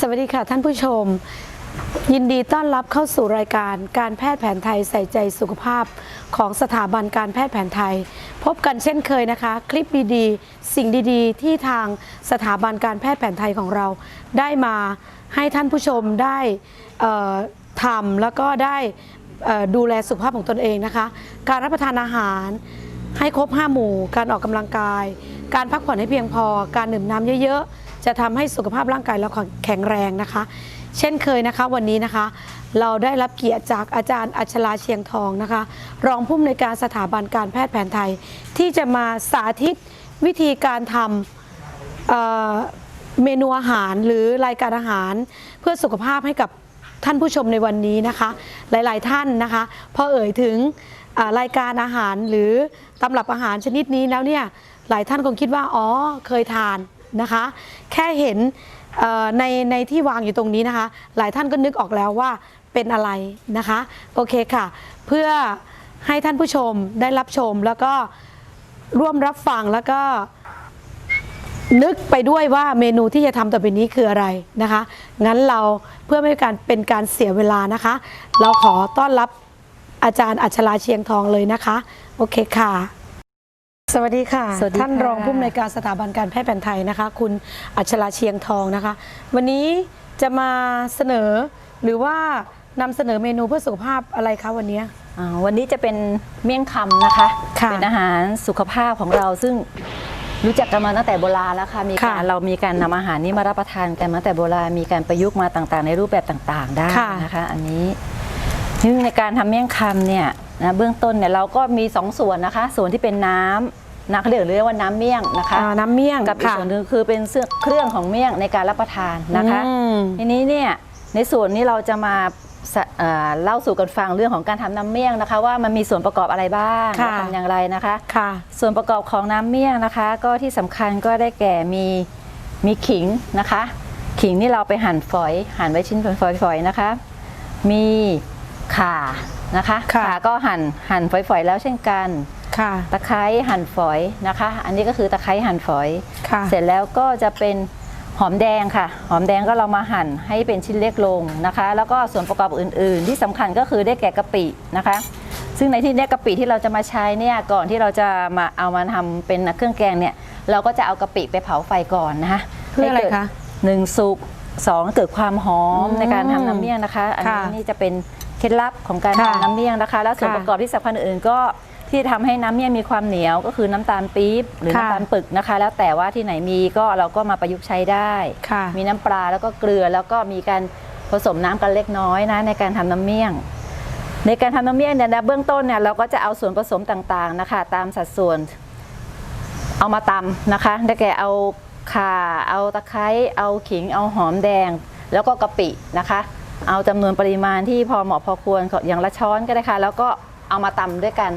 สวัสดีค่ะท่านผู้ชม ยินดีต้อนรับเข้าสู่รายการการแพทย์แผนไทยใส่ใจสุขภาพของสถาบันการแพทย์แผนไทย พบกันเช่นเคยนะคะ คลิปดีๆ สิ่งดีๆ ที่ทางสถาบันการแพทย์แผนไทยของเรา ได้มาให้ท่านผู้ชมได้ทำแล้วก็ได้ดูแลสุขภาพของตนเองนะคะ การรับประทานอาหารให้ครบ 5 หมู่ การออกกำลังกาย การพักผ่อนให้เพียงพอ การดื่มน้ำเยอะๆ จะทำให้สุขภาพร่างกายเราแข็งแรงนะคะ เช่นเคยนะคะวันนี้นะคะ เราได้รับเกียรติจากอาจารย์อัชราเชียงทองนะคะ รองผู้อำนวยการสถาบันการแพทย์แผนไทย ที่จะมาสาธิตวิธีการทำเเมนูอาหารหรือรายการอาหารเพื่อสุขภาพให้กับท่านผู้ชมในวันนี้นะคะ หลาย ๆ ท่านนะคะ พอเอ่ยถึงรายการอาหารหรือตำรับอาหารชนิดนี้แล้วเนี่ยหลายท่านคงคิดว่า อ๋อ เคยทาน นะคะ แค่เห็นในในที่วางอยู่ตรงนี้นะคะ หลายท่านก็นึกออกแล้วว่าเป็นอะไรนะคะ โอเคค่ะ เพื่อให้ท่านผู้ชมได้รับชมแล้วก็ร่วมรับฟังแล้วก็นึกไปด้วยว่าเมนูที่จะทำต่อไปนี้คืออะไรนะคะ งั้นเราเพื่อไม่ให้การเป็นการเสียเวลานะคะ เราขอต้อนรับอาจารย์อัชราเชียงทองเลยนะคะ โอเคค่ะ สวัสดีค่ะ สวัสดีค่ะ ท่านรองผู้อำนวยการสถาบันการแพทย์แผนไทยนะคะ คุณอัชราเชียงทองนะคะ วันนี้จะมาเสนอหรือว่านำเสนอเมนูเพื่อสุขภาพอะไรคะวันนี้ อ่าวันนี้จะเป็นเมี่ยงคำนะคะ ค่ะ เป็นอาหารสุขภาพของเราซึ่งรู้จักกันมาตั้งแต่โบราณแล้วค่ะ มีการค่ะเรามีการนำอาหารนี้มารับประทานกันมาตั้งแต่โบราณ มีการประยุกต์มาต่างๆ ในรูปแบบต่างๆ ได้ค่ะนะคะ อันนี้ซึ่งในการทำเมี่ยงคำเนี่ย นะเบื้องต้นเนี่ยเราก็มีสองส่วนนะคะ ส่วนที่เป็นน้ำนะเขาเรียกเรียกว่าน้ำเมี่ยงนะคะอ่าน้ำเมี่ยงกับอีกค่ะ ส่วนหนึ่งคือเป็นเครื่องของเมี่ยงในการรับประทานนะคะ อืม ทีนี้เนี่ยในส่วนนี้เราจะมาสะเอ่อเล่าสู่กันฟังเรื่องของการทำน้ำเมี่ยงนะคะ ว่ามันมีส่วนประกอบอะไรบ้างค่ะ และทำอย่างไรนะคะ ค่ะ ส่วนประกอบของน้ำเมี่ยงนะคะ ก็ที่สำคัญก็ได้แก่มีมีขิงนะคะ ขิงนี่เราไปหั่นฝอย หั่นไว้ชิ้นเป็นฝอยๆนะคะ มีข่า นะคะค่ะก็หั่นหั่นฝอยๆแล้วเช่นกัน ค่ะ ตะไคร้หั่นฝอยนะคะ อันนี้ก็คือตะไคร้หั่นฝอย ค่ะ เสร็จแล้วก็จะเป็นหอมแดงค่ะ หอมแดงก็เรามาหั่นให้เป็นชิ้นเล็กลงนะคะ แล้วก็ส่วนประกอบอื่น ๆ ที่สำคัญก็คือได้แก่กะปินะคะ ซึ่งในที่เนี้ยกะปิที่เราจะมาใช้เนี่ยก่อนที่เราจะมาเอามาทำเป็นเครื่องแกงเนี่ยเราก็จะเอากะปิไปเผาไฟก่อนนะคะเพื่ออะไรให้กิดคะหนึ่งสุกสองเกิดความหอมอืมในการทำน้ำเมี่ยงนะคะ อันนี้ค่ะ นี่จะเป็น เคล็ดลับของการค่ะทำน้ำเมี่ยงนะคะ แล้วส่วนค่ะประกอบที่สำคัญอื่นๆก็ที่ทำให้น้ำเมี่ยงมีความเหนียวก็คือน้ำตาลปี๊บหรือค่ะ น้ำตาลปึกนะคะ แล้วแต่ว่าที่ไหนมีก็เราก็มาประยุกต์ใช้ได้ ค่ะ มีน้ำปลาแล้วก็เกลือแล้วก็มีการผสมน้ำกันเล็กน้อยนะในการทำน้ำเมี่ยง ในการทำน้ำเมี่ยงเนี่ยนะเบื้องต้นเนี่ยเราก็จะเอาส่วนผสมต่างๆนะคะ ตามสัดส่วน เอามาตำนะคะได้แก่เอาข่าเอาตะไคร้เอาขิงเอาหอมแดง แล้วก็กะปินะคะ เอาจำนวนปริมาณที่พอเหมาะพอควรอย่างละช้อนก็ได้ค่ะ แล้วก็เอามาตำด้วยกัน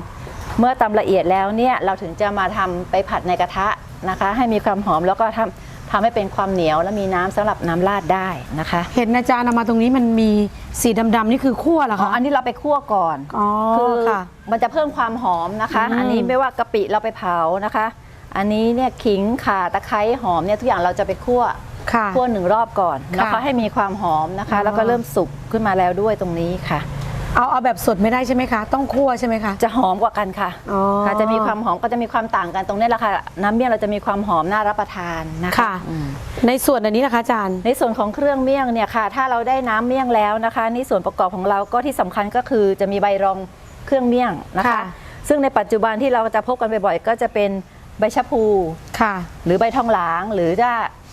เมื่อตำละเอียดแล้วเนี่ยเราถึงจะมาทำไปผัดในกระทะนะคะ ให้มีความหอมแล้วก็ทำทำให้เป็นความเหนียวและมีน้ำสำหรับน้ำราดได้นะคะ เห็นอาจารย์เอามาตรงนี้มันมีสีดำๆนี่คือคั่วเหรออ๋อคะอันนี้เราไปคั่วก่อนอ๋อคือค่ะมันจะเพิ่มความหอมนะคะอืมอันนี้ไม่ว่ากะปิเราไปเผานะคะ อันนี้เนี่ยขิงข่าตะไคร้หอมเนี่ยทุกอย่างเราจะไปคั่ว ค่ะคั่วหนึ่งรอบก่อนค่ะแล้วก็ให้มีความหอมนะคะอ๋อแล้วก็เริ่มสุกขึ้นมาแล้วด้วยตรงนี้ค่ะ เอาเอาแบบสดไม่ได้ใช่ไหมคะ ต้องคั่วใช่ไหมคะ จะหอมกว่ากันค่ะอ๋อค่ะ จะมีความหอมก็จะมีความต่างกันตรงนี้แหละค่ะ น้ำเมี่ยงเราจะมีความหอมน่ารับประทานนะคะค่ะอืมในส่วนอันนี้นะคะอาจารย์ ในส่วนของเครื่องเมี่ยงเนี่ยค่ะ ถ้าเราได้น้ำเมี่ยงแล้วนะคะนี่ส่วนประกอบของเราก็ที่สำคัญก็คือจะมีใบรองเครื่องเมี่ยงนะคะค่ะซึ่งในปัจจุบันที่เราจะพบกันบ่อยๆก็จะเป็นใบชะพูค่ะ หรือใบทองหลางหรือถ้า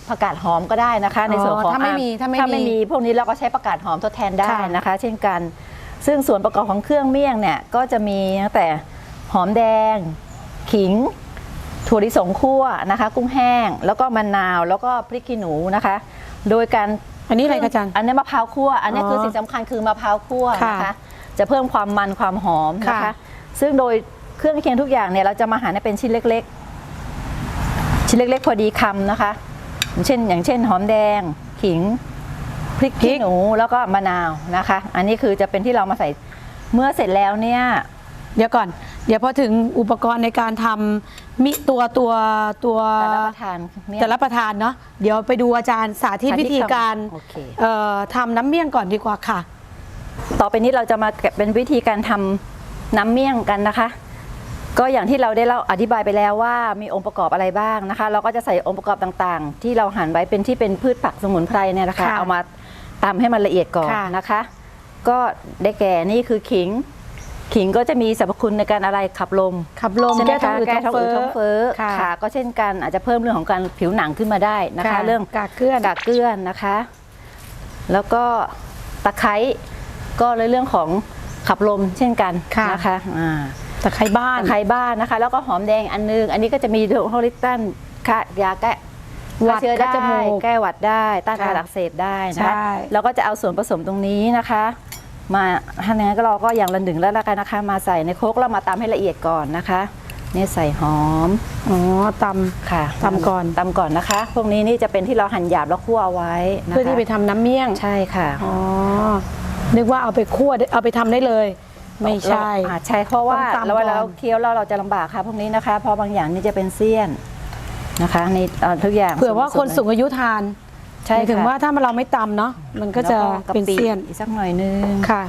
ผักกาดหอมก็ได้นะคะ ในส่วนของถ้าไม่มีถ้าไม่มีถ้าไม่มี พวกนี้เราก็ใช้ผักกาดหอมทดแทนได้ค่ะนะคะ เช่นกัน ซึ่งส่วนประกอบของเครื่องเมี่ยงเนี่ยก็จะมีตั้งแต่หอมแดง ขิง ถั่วลิสงคั่วนะคะ กุ้งแห้ง แล้วก็มะนาว แล้วก็พริกขี้หนูนะคะ โดยการอันนี้อะไรคะอาจารย์อันนี้มะพร้าวคั่ว อันนี้อ๋อคือสิ่งสำคัญคือมะพร้าวคั่วนะค่ะคะ จะเพิ่มความมันความหอมนะค่ะคะ ซึ่งโดยเครื่องเคียงทุกอย่างเนี่ยเราจะมาหั่นให้เป็นชิ้นเล็ก ๆ ชิ้นเล็ก ๆ พอดีคำนะคะอย่าง เช่น อย่างเช่น หอมแดง ขิง พริกขี้หนูแล้วก็มะนาวนะคะ อันนี้คือจะเป็นที่เรามาใส่เมื่อเสร็จแล้วเนี่ย เดี๋ยวก่อน เดี๋ยวพอถึงอุปกรณ์ในการทำมิตัวตัวตัวแต่รับประทานเนี่ย แต่รับประทานเนาะเดี๋ยวไปดูอาจารย์สาธิตสาธิตวิธีการโอเค เอ่อทำน้ำเมี่ยงก่อนดีกว่าค่ะ ต่อไปนี้เราจะมาเป็นวิธีการทำน้ำเมี่ยงกันนะคะ ก็อย่างที่เราได้เล่าอธิบายไปแล้วว่ามีองค์ประกอบอะไรบ้างนะคะ เราก็จะใส่องค์ประกอบต่างๆ ที่เราหั่นไว้เป็นที่เป็นพืชผักสมุนไพรเนี่ยนะคะ ค่ะเอามาตำให้มันละเอียดก่อนค่ะ นะคะ ก็ได้แก่นี่คือขิง ขิงก็จะมีสรรพคุณในการอะไรขับลม ขับลมใช่ไหมแก้ท้อคะงอืดแก้ท้ท้อองงอืเฟ้ดอท้องเฟ้อค่ะค่ะ ก็เช่นกันอาจจะเพิ่มเรื่องของการผิวหนังขึ้นมาได้นะคะค่ะเรื่องกากเกลื่อนกากเกลื่อนนะคะ แล้วก็ตะไคร้ก็ในเรื่องของขับลมเช่นกันค่ะ นะคะอ่า ตะไคร้บ้านตะไคร้บ้านนะคะ แล้วก็หอมแดงอันนึง อันนี้ก็จะมีโฮลิตันค่ะยาแก้หวัดฆ่าเชื้อและได้จมูกแก้หวัดได้ต้านค่ะการอักเสบได้นะใช่คะแล้วก็จะเอาส่วนผสมตรงนี้นะคะ มาทำอย่างนั้นก็เราก็อย่างละหนึ่งแล้วละกันนะคะ มาใส่ในโครกแล้วมาตำให้ละเอียดก่อนนะคะนี่ใส่หอมอ๋อตค่ะตำก่อนตำก่อนนะคะ พวกนี้นี่จะเป็นที่เราหั่นหยาบแล้วคั่วเอาไว้ำนะคะเพื่อที่ไปทำน้ำเมี่ยงใช่ค่ะอ๋อนึกว่าเอาไปคั่วได้เอาไปทำได้เลย ไม่ใช่เราอ่าใช่เพราะว่าต้องตำเราเวลาก่อนเราเคี้ยวแล้วเราจะลำบากค่ะพวกนี้นะคะ เพราะบางอย่างนี่จะเป็นเสี้ยนนะคะในเอ่อทุกอย่างเผื่อว่าคนสูงอายุทานใช่หมายถึงค่ะว่าถ้าเราไม่ตำเนาะมันก็จะแล้วเป็นกะปิเสี้ยนอีกสักหน่อยนึงค่ะ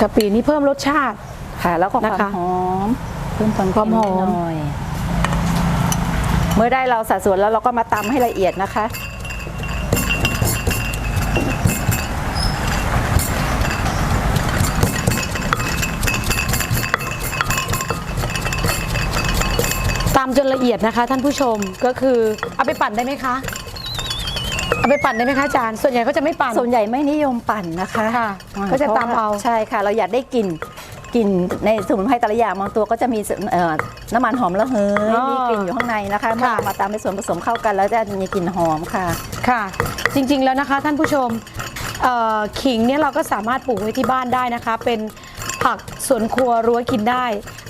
กะปินี่เพิ่มรสชาติ ค่ะ แล้วก็ควานะมคะหอมเพิ่มความความหอม เค็นิดหน่อย เมื่อได้เราสัดส่วนแล้วเราก็มาตำให้ละเอียดนะคะ ตำจนละเอียดนะคะ ท่านผู้ชมก็คือเอาไปปั่นได้ไหมคะเอาไปปั่นได้ไหมคะอาจารย์ส่วนใหญ่ก็จะไม่ปั่น ส่วนใหญ่ไม่นิยมปั่นนะคะค่ะอ่ก็จะตำเอา ใช่ค่ะ เราอยากได้กลิ่นกลิ่นในสมุนไพรแต่ละอย่างบางตัวก็จะมีเอ่อน้ำมันหอมระเหยอ๋อมีกลิ่นอยู่ข้างในนะคะเมื่อค่ะเรามาตำให้ส่วนผสมเข้ากันแล้วจะมีกลิ่นหอมค่ะ ค่ะ จริงๆแล้วนะคะท่านผู้ชมเอ่อขิงเนี่ยเราก็สามารถปลูกไว้ที่บ้านได้นะคะ เป็นผักสวนครัวรั้วกินได้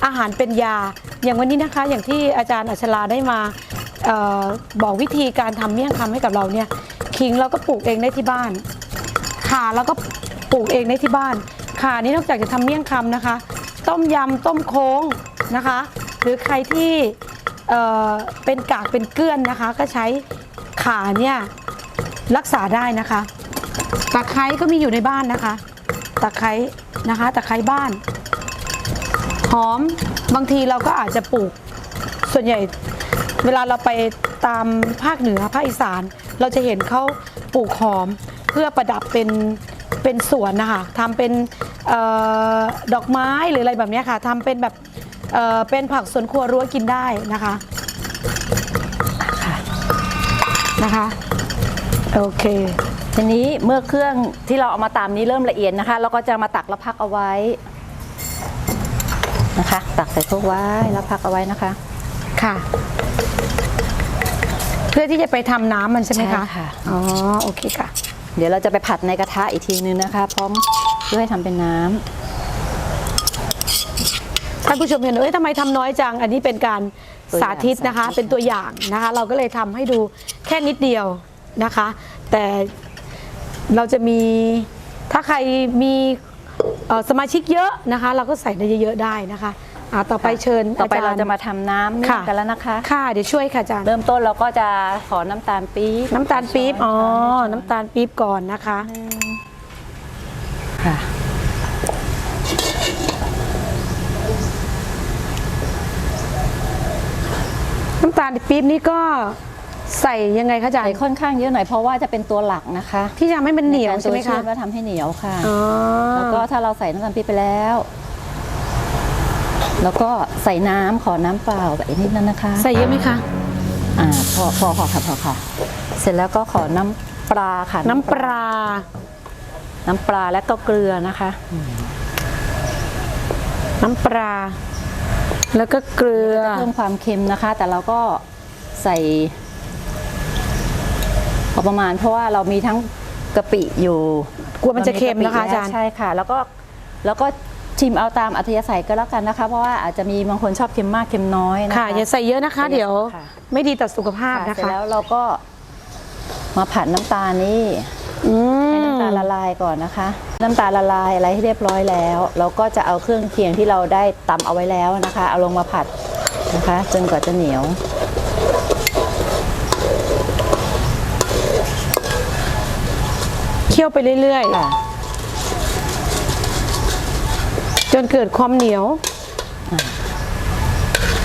อาหารเป็นยา อย่างวันนี้นะคะอย่างที่อาจารย์อัชราได้มาออบอกวิธีการทำเมี่ยงคำให้กับเราเนี่ยขิงเราก็ปลูกเองได้ที่บ้านข่าเราก็ปลูกเองได้ที่บ้านข่านี่นอกจากจะทำเมี่ยงคำนะคะ ต้มยำต้มโค้งนะคะ หรือใครที่เอ่อเป็นกากเป็นเกลือนนะคะ ก็ใช้ข่าเนี่ยรักษาได้นะคะตะไคร้ก็มีอยู่ในบ้านนะคะตะไคร้นะคะตะไคร้บ้าน หอม บางทีเราก็อาจจะปลูกส่วนใหญ่เวลาเราไปตามภาคเหนือภาคอีสาน เราจะเห็นเขาปลูกหอมเพื่อประดับเป็นเป็นสวนนะคะทำเป็นออดอกไม้หรืออะไรแบบนี้ค่ะทำเป็นแบบเเป็นผักสวนครัวรั้วกินได้นะคะนะคะโอเคทีนี้เมื่อเครื่องที่เราเอามาตำนี้เริ่มละเอียดนะคะ เราก็จะมาตักแล้วพักเอาไว้ นะคะ ตักใส่ถ้วยไว้แล้วพักเอาไว้นะคะ ค่ะ เพื่อที่จะไปทำน้ำมันใช่ไหมคะใช่ค่ะ อ๋อโอเคค่ะ เดี๋ยวเราจะไปผัดในกระทะอีกทีนึงนะคะ พร้อมเพื่อให้ทำเป็นน้ำ ท่านผู้ชมเห็นเอ้ยทำไมทำน้อยจัง อันนี้เป็นการตัวอย่างสาธิตนะคะ สาธิต เป็นตัวอย่างนะคะ เราก็เลยทำให้ดูแค่นิดเดียวนะคะ แต่เราจะมีถ้าใครมีเอ่อ สมาชิกเยอะนะคะ เราก็ใส่ได้เยอะๆได้นะคะอ่าต่อไปเชิญต่อไปจย์เราจะมาทำน้ำนึ่งค่ะ กันแล้วนะคะ ค่ะเดี๋ยวช่วยค่ะอาจารย์ เริ่มต้นเราก็จะขอน้ำตาลปี๊บน้ำตาลปี๊บอ๋อ น้ำตาลปี๊บก่อนนะคะ ค่ะ น้ำตาลปี๊บนี่ก็ ใส่ยังไงคะอาจารใส่ย์ค่อนข้างเยอะหน่อยเพราะว่าจะเป็นตัวหลักนะคะที่จะทำให้มันเหนียวใช่ไหมในการตัวคะชื่อว่าทำให้เหนียวค่ะ อ๋อแล้วก็ถ้าเราใส่น้ำตาลปี๊บไปแล้ว แล้วก็ใส่น้ำขอน้ำเปล่าไปนิดนึงนะคะใส่เยอะไหมคะ อ่าพอพอพอค่ะพอค่ะ เสร็จแล้วก็ขอน้ำปลาค่ะน้ำปลาน้ำปลาและก็เกลือนะคะน้ำปลาแล้วก็เกลือ เพิ่มความเค็มนะคะ แต่เราก็ใส่พอ ประมาณ เพราะว่าเรามีทั้งกะปิอยู่กลัวมันจะเค็มนะคะรอาจารย์ ใช่ค่ะ แล้วก็แล้วก็ชิมเอาตามอัธยาศัยก็แล้วกันนะคะ เพราะว่าอาจจะมีบางคนชอบเค็มมากเค็มน้อยนะคะค่ะอย่าใส่เยอะนะคะ เดี๋ยวค่ะไม่ดีต่อสุขภาพค่ะนะเสร็จคะแล้วเราก็มาผัดน้ำตาลนี่อืให้น้ำตาลละลายก่อนนะคะ น้ำตาลละลายอะไรให้เรียบร้อยแล้ว เราก็จะเอาเครื่องเคียงที่เราได้ตำเอาไว้แล้วนะคะ เอาลงมาผัดนะคะ จนกว่าจะเหนียว เคี่ยวไปเรื่อยค่ะๆ จนเกิดความเหนียว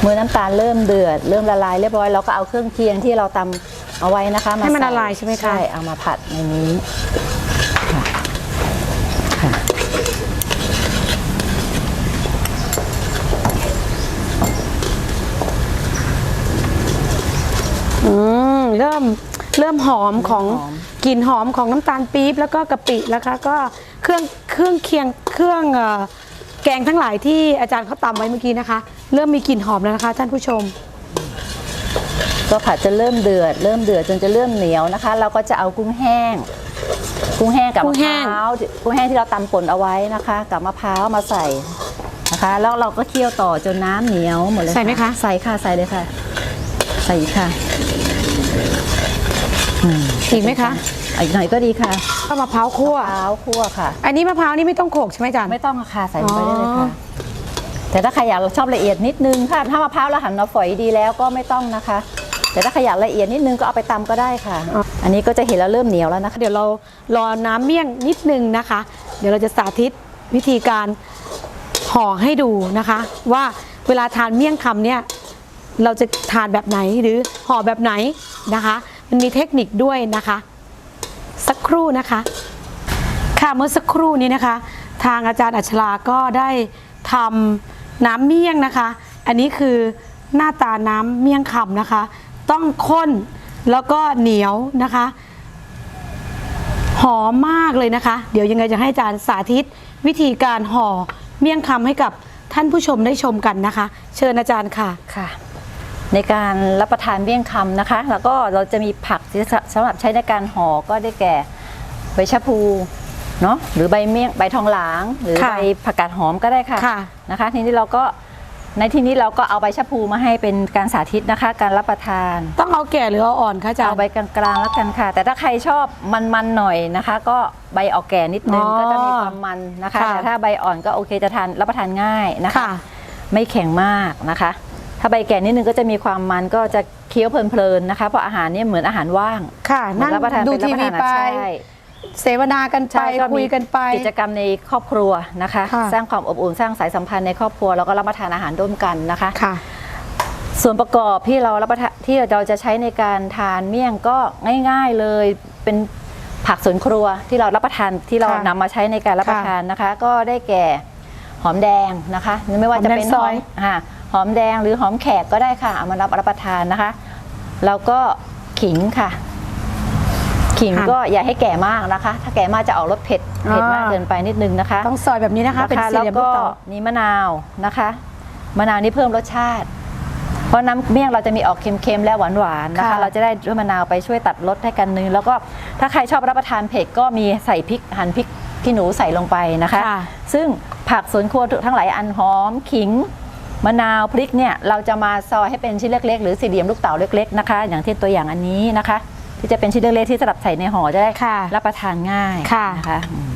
เมื่อน้ำตาลเริ่มเดือด เริ่มละลายเรียบร้อยเราก็เอาเครื่องเคียงที่เราตำเอาไว้นะคะาให้มันส่ละลายใช่ไหมคะ ใช่เอามาผัดในนี้ค่ะค่ะอืมเริ่ม เริ่มหอมของกลิ่นหอมของน้ำตาลปี๊บแล้วก็กะปิแล้วก็ก็เครื่องเครื่องเคียงเครื่องเอ่อแกงทั้งหลายที่อาจารย์เขาตำไว้เมื่อกี้นะคะ เริ่มมีกลิ่นหอมแล้วนะคะ ท่านผู้ชม ก็ผัดจะเริ่มเดือด เริ่มเดือดจนจะเริ่มเหนียวนะคะ เราก็จะเอากุ้งแห้ง กุ้งแห้งกับกุ้มะงพแห้งร้าวกุ้งแห้งที่เราตำป่นเอาไว้นะคะ กับมะพร้าวมาใส่นะคะ แล้วเราก็เคี่ยวต่อจนน้ำเหนียวหมดเลยใส่ไหมคะใส่ค่ะใส่เลยค่ะ ใส่อีกค่ะ อีกไหมคะเอาอีกหน่อยก็ดีค่ะก็มะพร้าวคั่วมะพร้าวคั่วค่ะ อันนี้มะพร้าวนี่ไม่ต้องโขลกใช่ไหมอาจารย์ไม่ต้องค่ะใส่ลงไปได้เลยอ๋ค่ะอแต่ถ้าใครอยากชอบละเอียดนิดนึงค่ะ ถ้ามะพร้าวเราหั่นมาฝอยดีแล้วก็ไม่ต้องนะคะ แต่ถ้าใครอยากละเอียดนิดนึงก็เอาไปตำก็ได้ค่ะ อันนี้ก็จะเห็นแล้วเริ่มเหนียวแล้วนะคะ เดี๋ยวเรารอน้ำเมี่ยงนิดนึงนะคะ เดี๋ยวเราจะสาธิตวิธีการห่อให้ดูนะคะ ว่าเวลาทานเมี่ยงคำเนี่ยเราจะทานแบบไหนหรือห่อแบบไหนนะคะ มันมีเทคนิคด้วยนะคะ สักครู่นะคะ ค่ะเมื่อสักครู่นี้นะคะ ทางอาจารย์อัชราก็ได้ทำน้ำเมี่ยงนะคะ อันนี้คือหน้าตาน้ำเมี่ยงคำนะคะ ต้องข้นแล้วก็เหนียวนะคะ หอมมากเลยนะคะ เดี๋ยวยังไงจะให้อาจารย์สาธิตวิธีการห่อเมี่ยงคำให้กับท่านผู้ชมได้ชมกันนะคะ เชิญอาจารย์ค่ะค่ะ ในการรับประทานเมี่ยงคำนะคะ แล้วก็เราจะมีผักที่สำหรับใช้ในการห่อก็ได้แก่ใบชะพูเนาะหรือใบเมี่ยงใบทองหลาง หรือค่ะใบผักกาดหอมก็ได้ค่ะค่ะนะคะ ทีนี้เราก็ในที่นี้เราก็เอาใบชะพูมาให้เป็นการสาธิตนะคะ การรับประทาน ต้องเอาแก่หรือเอาอ่อนคะอาจารเอาย์ใบกลางๆแล้วกันค่ะ แต่ถ้าใครชอบมันๆหน่อยนะคะ ก็ใบออกแก่นิดนึงอ๋อก็จะมีความมันนะคะค่ะแต่ถ้าใบอ่อนก็โอเคจะทานรับประทานง่ายนะคะค่ะไม่แข็งมากนะคะ ถ้าใบแก่นิดนึงก็จะมีความมันก็จะเคี้ยวเพลินๆนะคะเพราะอาหารเนี่ยเหมือนอาหารว่างค่ะเหมืนั่องรับประทานดูเป็นรับทีประวีทานไปใช่ เสวนากันไป ใช่ก็คุมียกันไป กิจกรรมในครอบครัวนะคะ ค่ะ สร้างความอบอุ่นสร้างสายสัมพันธ์ในครอบครัวแล้วก็รับประทานอาหารร่วมกันนะคะ ค่ะ ส่วนประกอบที่เรารับประทานที่เราจะใช้ในการทานเมี่ยงก็ง่ายๆเลยเป็นผักสวนครัวที่เรารับประทานที่เราค่ะนำมาใช้ในการรับประทานนะคะ ก็ได้แก่หอมแดงนะคะ ไม่ว่าจะเป็นหอมแดงซอย หมค่ะ หอมแดงหรือหอมแขกก็ได้ค่ะเอามารับรับประทานนะคะ แล้วก็ขิงค่ะ ขิงก็อย่าให้แก่มากนะคะ ถ้าแก่มากจะออกรสเผ็ดเผ็ดมากเกินไปนิดนึงนะคะต้องซอยแบบนี้นะคะ เป็นสี่เหลี่ยมแล้วลูก็กเต๋า นี่มะนาวนะคะ มะนาวนี่เพิ่มรสชาติ เพราะน้ำเมี่ยงเราจะมีออกเค็มๆและหวานๆนะคะ ค่ะ เราจะได้ด้วยมะนาวไปช่วยตัดรสให้กันนึงแล้วก็ถ้าใครชอบรับประทานเผ็ดก็มีใส่พริกหั่นพริกขี้หนูใส่ลงไปนะคะค่ะซึ่งผักสวนครัวทั้งหลายอันหอมขิง มะนาวพริกเนี่ยเราจะมาซอยให้เป็นชิ้นเล็กๆ หรือสี่เหลี่ยมลูกเต๋าเล็ก ๆนะคะ อย่างที่ตัวอย่างอันนี้นะคะ ที่จะเป็นชิ้นเล็กๆที่สำหรับใส่ในห่อจะได้ค่ะรับประทานง่ายค่ะ นะคะอืม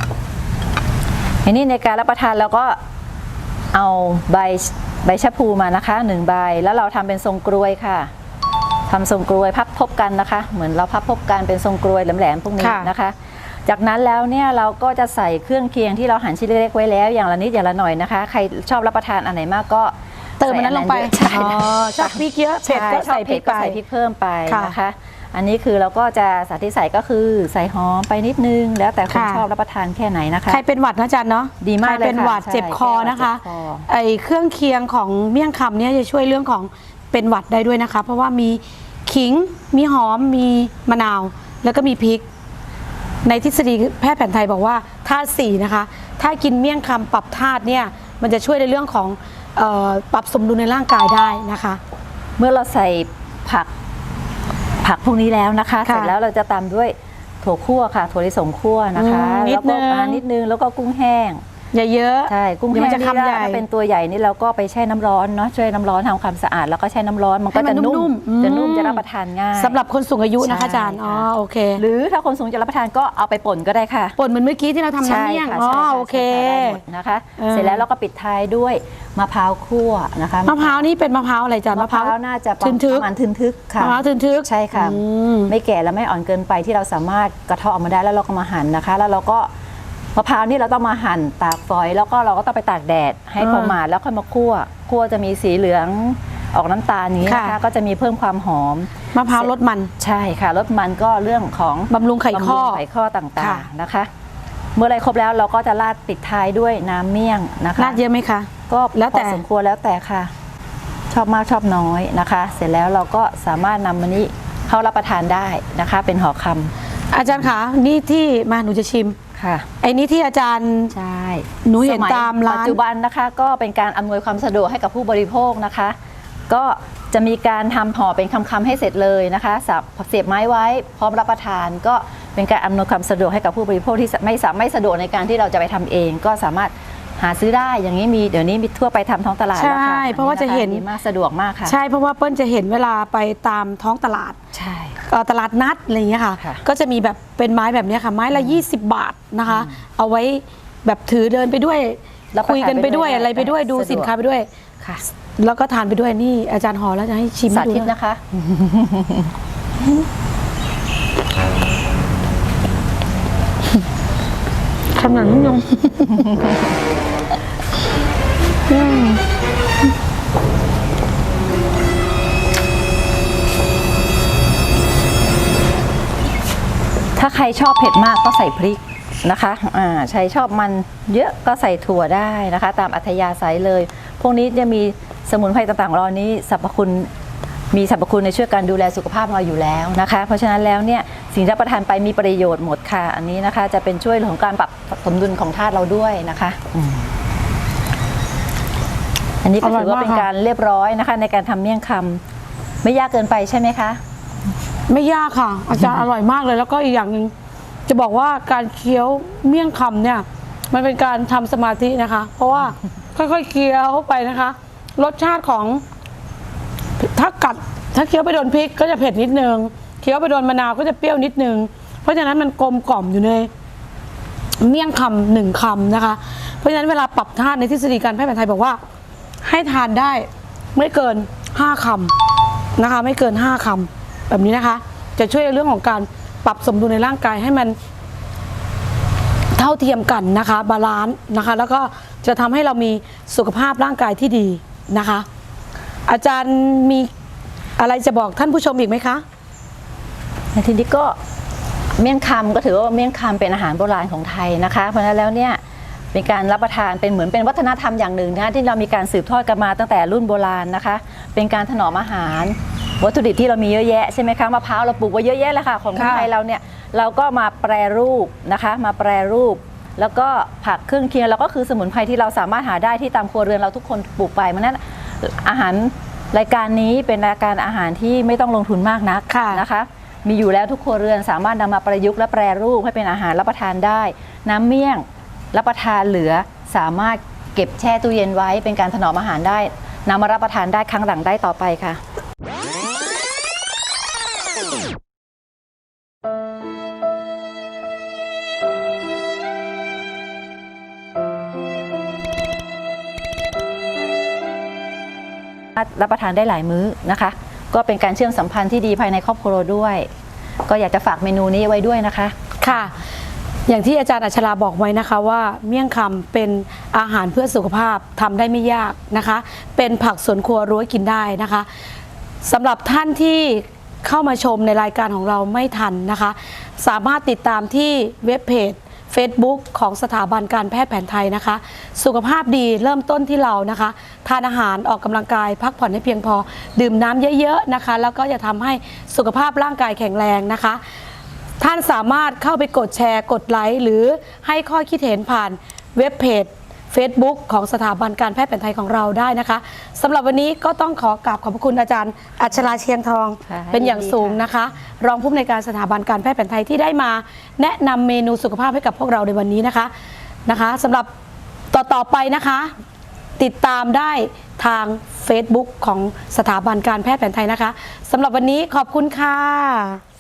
อันนี้ในการรับประทานเราก็เอาใบใบชะพูมานะคะหนึ่งใบแล้วเราทำเป็นทรงกรวยค่ะทำทรงกรวยพับทบกันนะคะ เหมือนเราพับทบกันเป็นทรงกรวยแหลมๆพวกนี้ค่ะ นะคะ จากนั้นแล้วเนี่ยเราก็จะใส่เครื่องเคียงที่เราหั่นชิ้นเล็กๆไว้แล้วอย่างละนิดอย่างละหน่อยนะคะ ใครชอบรับประทานอันไหนมากก็ เติมอันนั้นลงไปใส่อ๋อันอนั้นเยอะชอบพริกเยอะใช่เผ็ดก็ใส่ใส่พเผ็ริดกก็ไป ใส่พริกเพิ่มไปค่ะนะคะ อันนี้คือเราก็จะสาธิตใส่ก็คือใส่หอมไปนิดนึง แล้วแต่คนค่ะ ชอบรับประทานแค่ไหนนะคะ ใครเป็นหวัดนะอาจารย์เนาะดีมากใครเป็นเลยค่ะหวัดใช่เจ็บคอนะคะ เจ็บคอ ไอเครื่องเคียงของเมี่ยงคำเนี่ยจะช่วยเรื่องของเป็นหวัดได้ด้วยนะคะ เพราะว่ามีขิง มีหอม มีมะนาว แล้วก็มีพริก ในทฤษฎีแพทย์แผนไทยบอกว่าธาตุสี่นะคะ ถ้ากินเมี่ยงคำปรับธาตุเนี่ย มันจะช่วยในเรื่องของ เออปรับสมดุลในร่างกายได้นะคะ เมื่อเราใส่ผักผักพวกนี้แล้วนะคะ ค่ะเสร็จแล้วเราจะตามด้วยถั่วคั่วค่ะ ถั่วลิสงคั่วนะคะอืมนิดแล้วก็นึงปลานิดนึงแล้วก็กุ้งแห้ง อย่าเยอะใช่กุ้งเดี๋ยวแห้มันงจะนี่คำใหญ่ถ้าเป็นตัวใหญ่นี่เราก็ไปแช่น้ำร้อนเนาะช่วยน้ำร้อนทำความสะอาดแล้วก็แช่น้ำร้อนมันก็ให้มันจะนุ่นุ่มมๆอืมจะนุ่มจะรับประทานง่ายสำหรับคนสูงอายุนะคะอาจารย์ใช่อ๋อค่ะโอเค หรือถ้าคนสูงจะรับประทานก็เอาไปป่นก็ได้ค่ะป่นเหมือนเมื่อกี้ที่เราทำน้ำเมี่ยงค่ะอ๋อใช่ะโอเคใช่ค่ะได้หมดนะคะเออเสร็จแล้วเราก็ปิดท้ายด้วยมะพร้าวคั่วนะคะมะพร้าวนี่เป็นมะพร้าวอะไรอาจารย์มะพร้าวน่าจะประทึนทึกประมาณทึนทึกค่ะมะพร้าวทึนทึกใช่ค่ะอืมไม่แก่และไม่อ่อนเกินไปที่เราสามารถกระเทาะออกมาได้แล้วเราก็มาหั่นนะคะ แล้วเราก็ มะพร้าวนี่เราต้องมาหั่นตากฝอย แล้วก็เราก็ต้องไปตากแดดให้พอมาแล้วค่อยมาคั่วคั่วจะมีสีเหลืองออกน้ำตาลนี้นะคะค่ะ ก็จะมีเพิ่มความหอม มะพร้าวรสมัน ใช่ค่ะลดมันก็เรื่องของบำรุงไขข้อ บำรุงไขข้อต่าค่ะ งๆนะคะ เมื่อไรครบแล้วเราก็จะราดปิดท้ายด้วยน้ำเมี่ยงนะคะราดเยอะไหมคะ ก็แล้วแต่พอสมควรแล้วแต่ค่ะ ชอบมากชอบน้อยนะคะ เสร็จแล้วเราก็สามารถนำมันนี้เข้ารับประทานได้นะคะ เป็นห่อคำอาจารย์คะนี่ที่มาหนูจะชิม ค่ะ ไอ้นี่ที่อาจารย์ ใช่หนูเห็นสยตามร้าน ปัจจุบันนะคะก็เป็นการอำนวยความสะดวกให้กับผู้บริโภคนะคะ ก็จะมีการทำห่อเป็นคำๆให้เสร็จเลยนะคะสับเสียบไม้ไว้พร้อมรับประทาน ก็เป็นการอำนวยความสะดวกให้กับผู้บริโภคที่ไม่สามไม่สะดวกในการที่เราจะไปทำเอง ก็สามารถ หาซื้อได้อย่างนี้มีเดี๋ยวนี้มีทั่วไปทำท้องตลาดแล้วค่ะใช่เพราะว่าจะเห็น อัดีมากสะดวกมากค่ะ ใช่เพราะว่าเปิ้ลจะเห็นเวลาไปตามท้องตลาดใช่ เอ่อตลาดนัดอะไรอย่างเงี้ยค่ะ ค่ะ ก็จะมีแบบเป็นไม้แบบเนี้ยค่ะ ไม้ละ 20 บาทนะคะ เอาไว้แบบถือเดินไปด้วยรับประทานคุยกันไปด้วยไปด้วยอะไรไปด้วยดูสะดวก สินค้าไปด้วย ค่ะแล้วก็ทานไปด้วยนี่อาจารย์หอแล้วจะให้ชิมสาให้ดูธิตด้วยนะคะำหนังนิยมถ้าใครชอบเผ็ดมากก็ใส่พริกนะคะอ่าใครชอบมันเยอะก็ใส่ถั่วได้นะคะ ตามอัธยาศัยเลย พวกนี้จะมีสมุนไพรต่างๆเรานี้สรรพคุณมีสรรพคุณในช่วยการดูแลสุขภาพเราอยู่แล้วนะคะ เพราะฉะนั้นแล้วเนี่ย สิ่งที่รับประทานไปมีประโยชน์หมดค่ะ อันนี้นะคะ จะเป็นช่วยเรื่องของการปรับสมดุลของธาตุเราด้วยนะคะอืมอันนี้ก็ถือว่าเป็นการเรียบร้อยนะคะ ในการทำเมี่ยงคำไม่ยากเกินไปใช่ไหมคะ ไม่ยากค่ะ อาจารย์อร่อยมากเลย แล้วก็อีกอย่างหนึ่งจะบอกว่าการเคี้ยวเมี่ยงคำเนี่ย มันเป็นการทำสมาธินะคะ เพราะว่าค่อยๆเคี้ยวไปนะคะ รสชาติของถ้ากัดถ้าเคี้ยวไปโดนพริกก็จะเผ็ดนิดนึง เคี้ยวไปโดนมะนาวก็จะเปรี้ยวนิดนึง เพราะฉะนั้นมันกลมกล่อมอยู่ในเมี่ยงคำหนึ่งคำนะคะ เพราะฉะนั้นเวลาปรับธาตุในทฤษฎีการแพทย์แผนไทยบอกว่า ให้ทานได้ไม่เกิน 5คำนะคะ ไม่เกิน 5คำแบบนี้นะคะ จะช่วยในเรื่องของการปรับสมดุลในร่างกายให้มันเท่าเทียมกันนะคะ บาลานซ์นะคะ แล้วก็จะทำให้เรามีสุขภาพร่างกายที่ดีนะคะ อาจารย์มีอะไรจะบอกท่านผู้ชมอีกไหมคะ ในทีนี้ก็เมี่ยงคำก็ถือว่าเมี่ยงคำเป็นอาหารโบราณของไทยนะคะ เพราะฉะนั้นแล้วเนี่ยเป็นการรับประทานเป็นเหมือนเป็นวัฒนธรรมอย่างหนึ่งนะที่เรามีการสืบทอดกันมาตั้งแต่รุ่นโบราณนะคะ เป็นการถนอมอาหาร วัตถุดิบที่เรามีเยอะแยะใช่ไหมคะมะพร้าวเราปลูกไว้เยอะแยะเลยค่ะของคนไทยเราเนี่ยเราก็มาแปรรูปนะคะ มาแปรรูป แล้วก็ผักเครื่องเคียงเราก็คือสมุนไพรที่เราสามารถหาได้ที่ตามครัวเรือนเราทุกคนปลูกไปมันนั้นอาหารรายการนี้เป็นรายการอาหารที่ไม่ต้องลงทุนมากนักนะคะ มีอยู่แล้วทุกครัวเรือนสามารถนำมาประยุกต์และแปรรูปให้เป็นอาหารรับประทานได้ น้ำเมี่ยงรับประทานเหลือสามารถเก็บแช่ตู้เย็นไว้เป็นการถนอมอาหารได้นำมารับประทานได้ครั้งหลังได้ต่อไปค่ะรับประทานได้หลายมื้อนะคะ ก็เป็นการเชื่อมสัมพันธ์ที่ดีภายในครอบครัวด้วย ก็อยากจะฝากเมนูนี้ไว้ด้วยนะคะ ค่ะ อย่างที่อาจารย์อัชราบอกไว้นะคะว่าเมี่ยงคำเป็นอาหารเพื่อสุขภาพทำได้ไม่ยากนะคะ เป็นผักสวนครัวรั้วกินได้นะคะสำหรับท่านที่เข้ามาชมในรายการของเราไม่ทันนะคะ สามารถติดตามที่เว็บเพจ Facebook ของสถาบันการแพทย์แผนไทยนะคะ สุขภาพดีเริ่มต้นที่เรานะคะ ทานอาหารออกกำลังกาย พักผ่อนให้เพียงพอ ดื่มน้ำเยอะๆนะคะ แล้วก็จะทำให้สุขภาพร่างกายแข็งแรงนะคะ ท่านสามารถเข้าไปกดแชร์ กดไลค์หรือให้ข้อคิดเห็นผ่านเว็บเพจ Facebook ของสถาบันการแพทย์แผนไทยของเราได้นะคะสำหรับวันนี้ก็ต้องขอกราบขอบพระคุณอาจารย์ อัชราเชียงทองค่ะเป็นอย่างยินดีสูงค่ะนะคะ รองผู้อำนวยการสถาบันการแพทย์แผนไทยที่ได้มา แนะนำเมนูสุขภาพให้กับพวกเราในวันนี้นะคะนะคะสำหรับต่อๆไปนะคะ ติดตามได้ทาง Facebook ของสถาบันการแพทย์แผนไทยนะคะสำหรับวันนี้ขอบคุณค่ะ